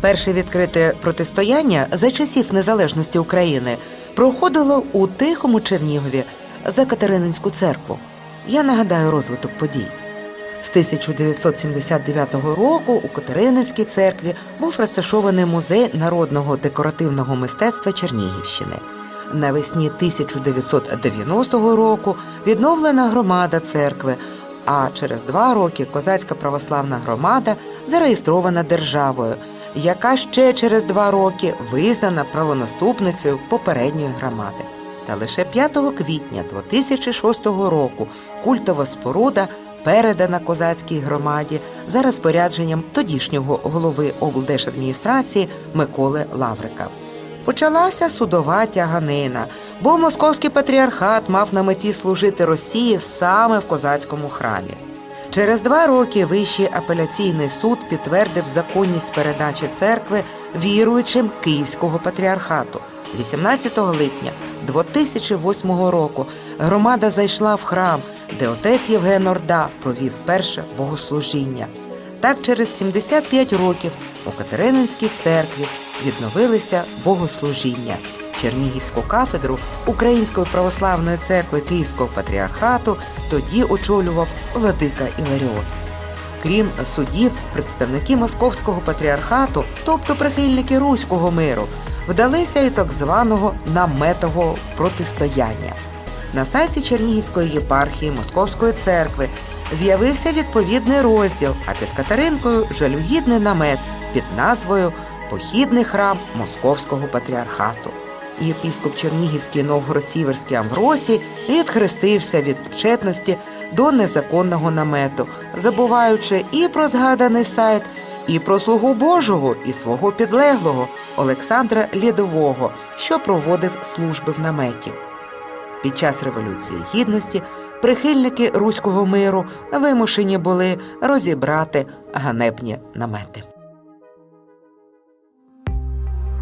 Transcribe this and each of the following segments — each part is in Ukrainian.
Перше відкрите протистояння за часів незалежності України проходило у Тихому Чернігові за Катерининську церкву. Я нагадаю розвиток подій. З 1979 року у Катерининській церкві був розташований музей народного декоративного мистецтва Чернігівщини. Навесні 1990 року відновлена громада церкви, а через два роки козацька православна громада зареєстрована державою, яка ще через два роки визнана правонаступницею попередньої громади. Та лише 5 квітня 2006 року культова споруда передана козацькій громаді за розпорядженням тодішнього голови облдержадміністрації Миколи Лаврика. Почалася судова тяганина, бо московський патріархат мав на меті служити Росії саме в козацькому храмі. Через два роки Вищий апеляційний суд підтвердив законність передачі церкви віруючим Київського патріархату. 18 липня 2008 року громада зайшла в храм, де отець Євген Орда провів перше богослужіння. Так, через 75 років у Катерининській церкві відновилися богослужіння. Чернігівську кафедру Української православної церкви Київського патріархату тоді очолював владика Іларіон. Крім судів, представники московського патріархату, тобто прихильники руського миру, вдалися і так званого наметового протистояння. На сайті Чернігівської єпархії Московської церкви з'явився відповідний розділ, а під Катеринкою жалюгідний намет під назвою Похідний храм Московського патріархату. Єпіскоп Чернігівський Новгород-Сіверський Амвросій відхрестився від причетності до незаконного намету, забуваючи і про згаданий сайт, і про слугу Божого, і свого підлеглого Олександра Лідового, що проводив служби в наметі. Під час Революції Гідності прихильники руського миру вимушені були розібрати ганебні намети.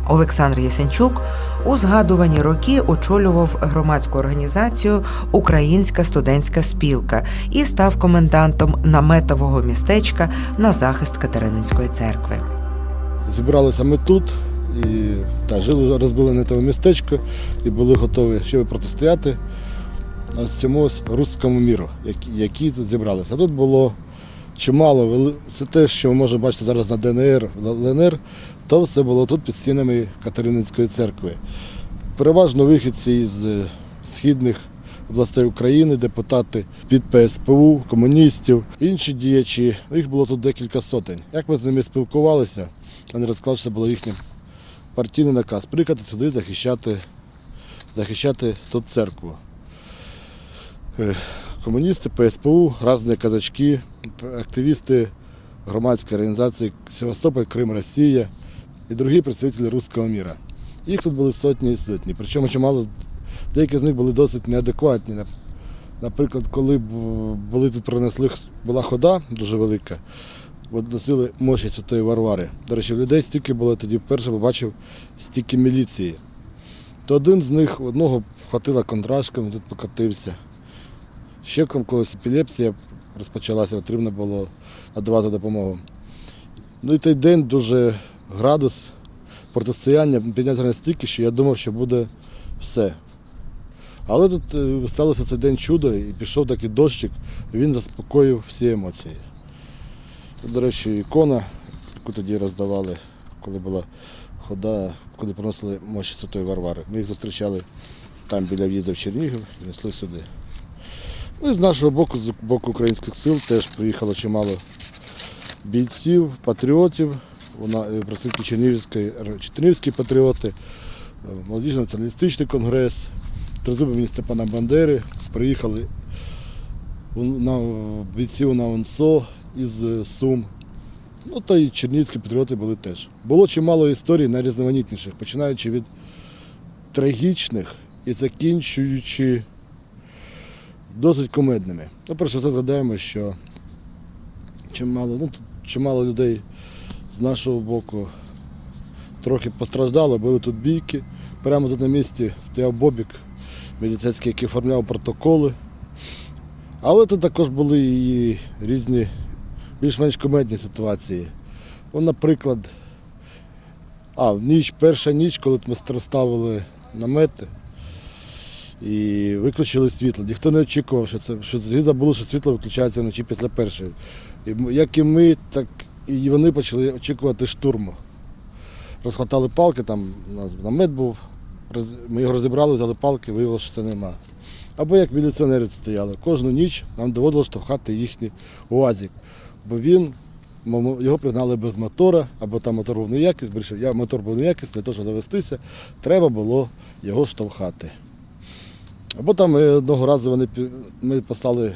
Олександр Ясенчук у згадувані роки очолював громадську організацію Українська студентська спілка і став комендантом наметового містечка на захист Катерининської церкви. Зібралися ми тут і та, жили, розбили на того містечко і були готові ще протистояти цьому руському міру, які, тут зібралися. Тут було чимало, це те, що ви можете бачити зараз на ДНР, на ЛНР, то все було тут під стінами Катерининської церкви. Переважно вихідці із е, східних областей України, депутати від ПСПУ, комуністів, інші діячі. Їх було тут декілька сотень. Як ми з ними спілкувалися, вони розказали, що це було їхнім партійний наказ приїхати сюди захищати, захищати тут церкву. Е, Комуністи, ПСПУ, різні казачки, активісти громадської організації Севастополь, Крим, Росія і другі представники руського міра. Їх тут були сотні і сотні. Причому чимало, деякі з них були досить неадекватні. Наприклад, коли були тут принесли, була хода дуже велика, носили мощі Святої Варвари. До речі, людей стільки було тоді вперше побачив стільки міліції. То один з них одного хватила контрашками, тут покатився. Ще когось епілепсія розпочалася, потрібно було надавати допомогу. Ну і той день дуже градус протистояння піднявся настільки, що я думав, що буде все. Але тут е, сталося цей день чудо і пішов такий дощик, він заспокоїв всі емоції. До речі, ікона, яку тоді роздавали, коли була хода, коли приносили мощі Святої Варвари. Ми їх зустрічали там біля в'їзду в Чернігів і несли сюди. Ну і з нашого боку, з боку українських сил, теж приїхало чимало бійців, патріотів, вона е, представники Чернігівської, Чернігівські патріоти, е, молодіжний націоналістичний конгрес, тризуби імені Степана Бандери, приїхали на бійців на ОНСО із е, Сум. Ну та й чернігівські патріоти були теж. Було чимало історій найрізноманітніших, починаючи від трагічних і закінчуючи досить комедними. Ну, перш все згадаємо, що чимало, ну, чимало людей з нашого боку трохи постраждало, були тут бійки. Прямо тут на місці стояв Бобік міліцейський, який оформляв протоколи. Але тут також були і різні більш-менш комедні ситуації. Ну, наприклад, А, ніч, перша ніч, коли ми розставили намети і виключили світло. Ніхто не очікував, що це що забули, що світло виключається вночі після першої. І як і ми, так і вони почали очікувати штурму. Розхватали палки, там у нас намет був, ми його розібрали, взяли палки, виявилося, що це нема. Або як міліціонери стояли. Кожну ніч нам доводилося штовхати їхній УАЗик, бо він Його пригнали без мотора, або там мотор був неякісний, більше, я мотор був неякісний, для того, щоб завестися, треба було його штовхати. Або там ми одного разу вони, ми послали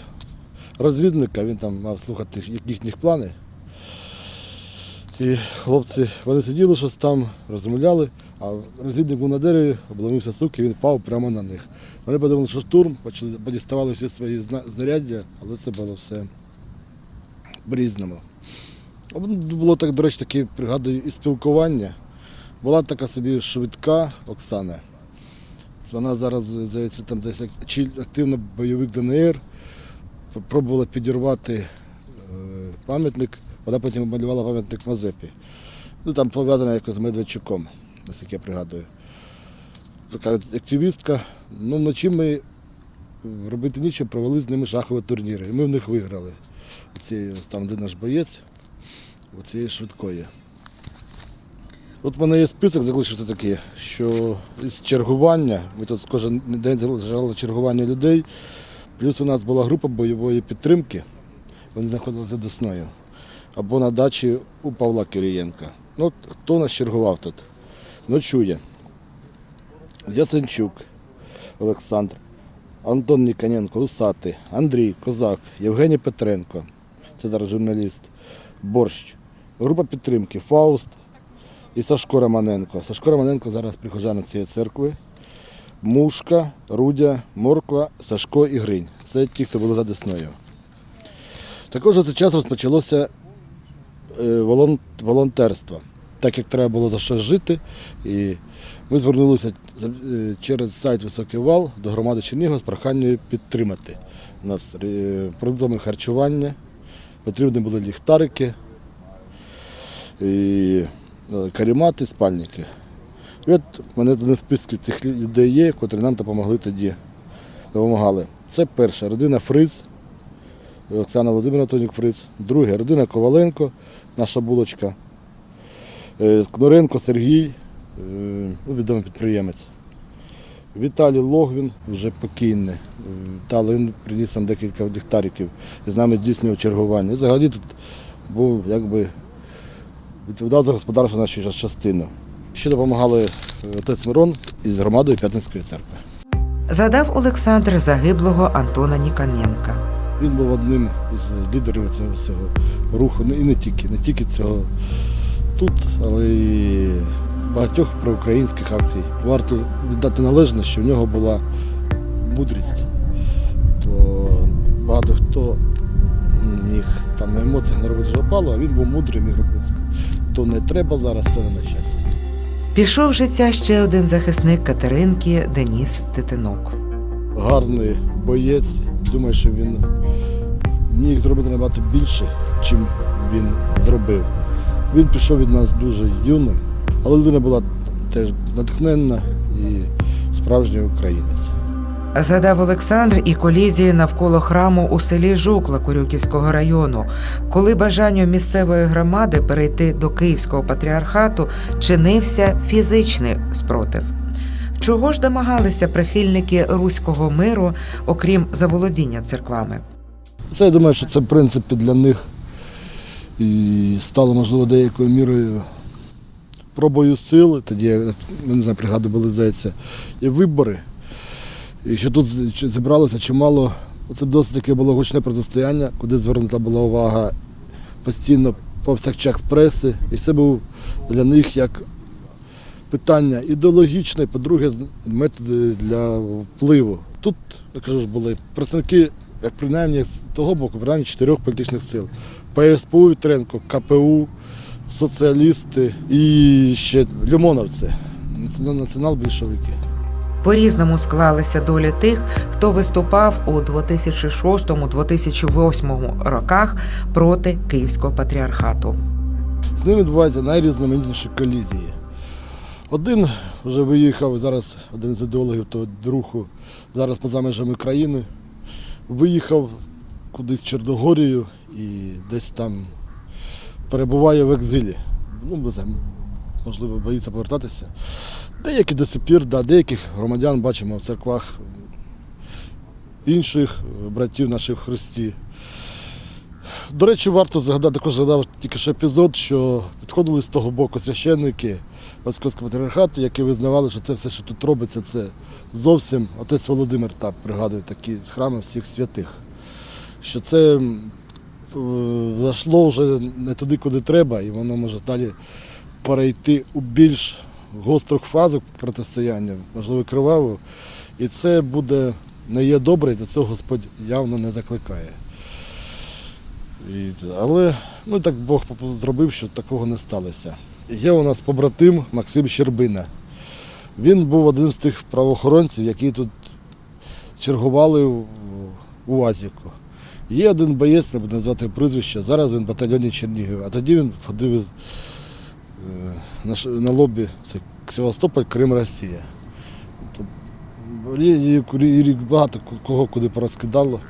розвідника, він там мав слухати їхніх плани. І хлопці, вони сиділи щось там, розмовляли, а розвідник був на дереві, обломився сук, і він впав прямо на них. Вони подумали, що штурм, подіставали всі свої знаряддя, але це було все по-різному. Було так, до речі, таке, пригадую, і спілкування. Була така собі швидка Оксана. Вона зараз здається, там десь активно бойовик ДНР. Пробувала підірвати е, пам'ятник, вона потім малювала пам'ятник Мазепі. Ну там пов'язана якось з Медведчуком, наскільки я пригадую. Така активістка. Ну, вночі ми робити нічого, провели з ними шахові турніри. І ми в них виграли. Ці, там, де наш боєць, оцієї швидкої. От в мене є список, залишився такий, що із чергування, ми тут кожен день залишали чергування людей, плюс у нас була група бойової підтримки, вони знаходилися Десною, або на дачі у Павла Кирієнка. Ну, хто нас чергував тут? Ночує. Ясенчук Олександр, Антон Ніконенко, Усатий, Андрій Козак, Євгеній Петренко, це зараз журналіст, Борщ, група підтримки, Фауст і Сашко Романенко. Сашко Романенко зараз прихожанин цієї церкви. Мушка, Рудя, Морква, Сашко і Гринь. Це ті, хто були за Десною. Також за цей час розпочалося е, волон- волонтерство. Так як треба було за що жити, і ми звернулися е, через сайт Високий вал до громади Чернігова з проханням підтримати. У нас е, продуктами харчування, потрібні були ліхтарики, і карімати, спальники. І от в мене один список цих людей є, котрі нам допомогли тоді. Допомагали. Це перша родина Фриз, Оксана Володимирівна Тонік Фриз. Друге родина Коваленко, наша булочка. Е, Кнуренко Сергій, е, ну, відомий підприємець. Віталій Логвін, вже покійний. Е, Та, він приніс нам декілька ліхтариків і з нами здійснював чергування. І взагалі тут був якби відповідав за господарство нашу частину. Ще допомагали е, отець Мирон із громадою П'ятницької церкви. Згадав Олександр загиблого Антона Ніконенка. Він був одним із лідерів цього всього руху, Ну, і не тільки, не тільки цього тут, але і багатьох проукраїнських акцій. Варто віддати належне, що в нього була мудрість. Бо багато хто міг там на емоціях не робити жопалу, а він був мудрий, міг робити. То не треба зараз, то не на часі. Пішов з життя ще один захисник Катеринки Деніс Титинок. гарний боєць. Думаю, що він міг зробити набагато більше, чим він зробив. Він пішов від нас дуже юним, але людина була теж натхненна і справжній українець. Згадав Олександр і колізії навколо храму у селі Жукла Корюківського району, коли бажанню місцевої громади перейти до Київського патріархату чинився фізичний спротив. Чого ж домагалися прихильники руського миру, окрім заволодіння церквами? Це я думаю, що це в принципі для них і стало, можливо, деякою мірою пробою сили. Тоді, я не знаю, бригади були, здається, і вибори. І що тут зібралося чимало. Це досить таке було гучне протистояння, куди звернута була увага постійно повсякчас преси. І це був для них як питання ідеологічне, по-друге, методи для впливу. Тут, я кажу, були представники, як принаймні з того боку, принаймні чотирьох політичних сил. ПСПУ Вітренко, КПУ, соціалісти і ще Лімоновці, націонал- націонал-більшовики. По-різному склалися долі тих, хто виступав у 2006-2008 роках проти Київського патріархату. З ними відбуваються найрізноманітніші колізії. Один вже виїхав, зараз один з ідеологів того руху, зараз поза межами країни. Виїхав кудись Чорногорію і десь там перебуває в екзилі. Ну, знаю, можливо, боїться повертатися. Деякі до сих пір, да, деяких громадян бачимо в церквах інших братів наших в Христі. До речі, варто згадати, також згадав тільки що епізод, що підходили з того боку священники Московського патріархату, які визнавали, що це все, що тут робиться, це зовсім отець Володимир так пригадує такі з храми всіх святих. Що це е, зайшло вже не туди, куди треба, і воно може далі перейти у більш гостру фазу протистояння, можливо, криваву. І це буде не є добре, і за цього Господь явно не закликає. І, але ну, так Бог зробив, що такого не сталося. Є у нас побратим Максим Щербина. Він був один з тих правоохоронців, які тут чергували у, Азіку. Є один боєць, не буду назвати прізвище, зараз він в батальйоні Чернігів, а тоді він ходив е, на, лобі це Севастополь, Крим, Росія. Тобто, багато кого куди порозкидало.